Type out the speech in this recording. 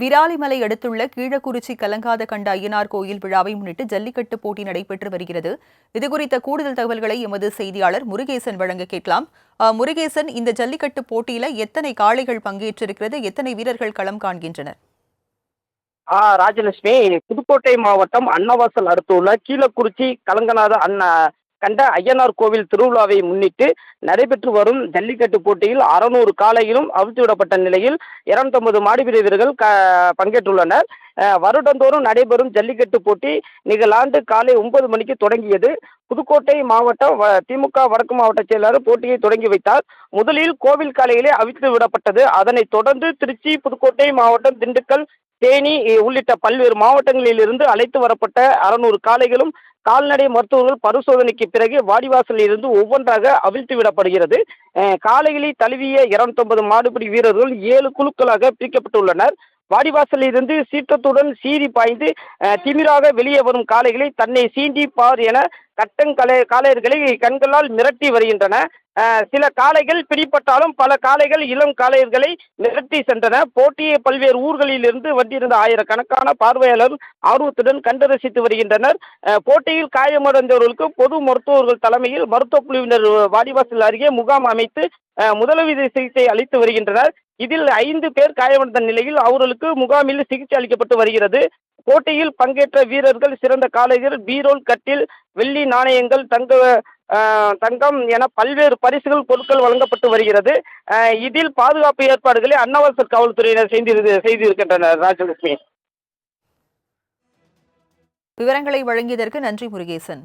விராலிமலை அடுத்துள்ள கீழக்குறிச்சி கலங்காத கண்ட ஐயனார் கோயில் விழாவை முன்னிட்டு ஜல்லிக்கட்டு போட்டி நடைபெற்று வருகிறது. இதுகுறித்த கூடுதல் தகவல்களை எமது செய்தியாளர் முருகேசன் வழங்க கேட்கலாம். முருகேசன் இந்த ஜல்லிக்கட்டு போட்டியில எத்தனை காளைகள் பங்கேற்றிருக்கிறது? எத்தனை வீரர்கள் களம் காண்கின்றனர்? ஆ ராஜலட்சுமி புதுக்கோட்டை மாவட்டம் அன்னவாசல் அடுத்துள்ள கீழக்குறிச்சி கலங்கநாத அண்ணா கண்ட ஐயனார் கோவில் திருவிழாவை முன்னிட்டு நடைபெற்று வரும் ஜல்லிக்கட்டு போட்டியில் அறுநூறு காலையிலும் அவிழ்த்து விடப்பட்ட நிலையில் இருநூத்தொன்பது மாடுபிடி வீரர்கள் க பங்கேற்றுள்ளனர். வருடந்தோறும் நடைபெறும் ஜல்லிக்கட்டு போட்டி நிகழாண்டு காலை ஒன்பது மணிக்கு தொடங்கியது. புதுக்கோட்டை மாவட்டம் வ- திமுக வடக்கு மாவட்ட செயலாளர் போட்டியை தொடங்கி வைத்தார். முதலில் கோவில் காலையிலே அவிழ்த்து விடப்பட்டது அதனைத் தொடர்ந்து திருச்சி புதுக்கோட்டை மாவட்டம் திண்டுக்கல் தேனி உள்ளிட்ட பல்வேறு மாவட்டங்களில் இருந்து அழைத்து வரப்பட்ட அறுநூறு காளைகளும் கால்நடை மருத்துவர்கள் பரிசோதனைக்கு பிறகு வாடிவாசலில் இருந்து ஒவ்வொன்றாக அவிழ்த்து விடப்படுகிறது. அஹ், காளைகளை தழுவிய இருநூத்தொன்பது மாடுபிடி வீரர்கள் ஏழு குழுக்களாக பிரிக்கப்பட்டுள்ளனர். வாடிவாசலில் இருந்து சீற்றத்துடன் சீறி பாய்ந்து திமிராக வெளியே வரும் காளைகளை தன்னை சீண்டி பார் என கட்டங்கலை காளையர்களை கண்களால் மிரட்டி வருகின்றன. சில காளைகள் பிடிப்பட்டாலும் பல காளைகள் இளம் காளையர்களை நிறுத்தி சென்றன. போட்டியை பல்வேறு ஊர்களிலிருந்து வந்திருந்த ஆயிரக்கணக்கான பார்வையாளர் ஆர்வத்துடன் கண்டு ரசித்து வருகின்றனர். போட்டியில் காயமடைந்தவர்களுக்கு பொது மருத்துவர்கள் தலைமையில் மருத்துவ குழுவினர் வாடிவாசல் அருகே முகாம் அமைத்து முதலுதவி சிகிச்சை அளித்து வருகின்றனர். இதில் ஐந்து பேர் காயமடைந்த நிலையில் அவர்களுக்கு முகாமில் சிகிச்சை அளிக்கப்பட்டு வருகிறது. போட்டியில் பங்கேற்ற வீரர்கள் சிறந்த காளையர் பீரோல் கட்டில் வெள்ளி நாணயங்கள் தங்க தங்கம் என பல்வேறு பரிசுகள் பொருட்கள் வழங்கப்பட்டு வருகிறது. இதில் பாதுகாப்பு ஏற்பாடுகளை அன்னவாசல் காவல்துறையினர் செய்திரு செய்திருக்கின்றனர். ராஜலட்சுமி. விவரங்களை வழங்கியதற்கு நன்றி முருகேசன்.